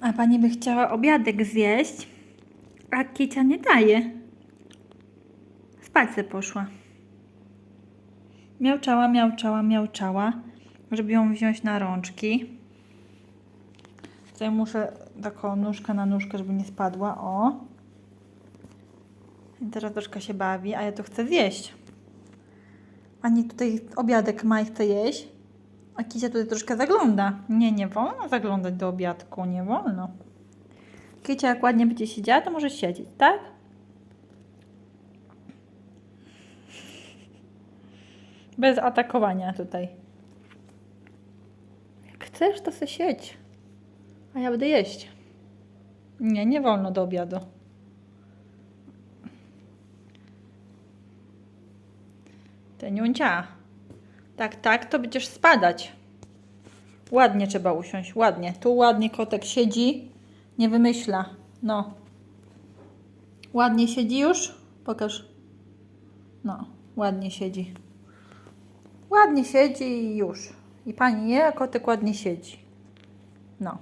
A pani by chciała obiadek zjeść, a Kicia nie daje. Spać poszła. Miauczała, miauczała, miauczała, żeby ją wziąć na rączki. Tutaj muszę taką nóżkę na nóżkę, żeby nie spadła. O. I teraz troszkę się bawi, a ja to chcę zjeść. Pani tutaj obiadek ma i chce jeść. A Kicia tutaj troszkę zagląda. Nie, nie wolno zaglądać do obiadku, nie wolno. Kicia jak ładnie będzie siedziała, to może siedzieć, tak? Bez atakowania tutaj. Jak chcesz, to se siedź. A ja będę jeść. Nie, nie wolno do obiadu. Teniuncia. Tak, tak, to będziesz spadać. Ładnie trzeba usiąść, ładnie. Tu ładnie kotek siedzi, nie wymyśla. No. Ładnie siedzi już? Pokaż. No, ładnie siedzi. Ładnie siedzi i już. I pani je, a kotek ładnie siedzi. No.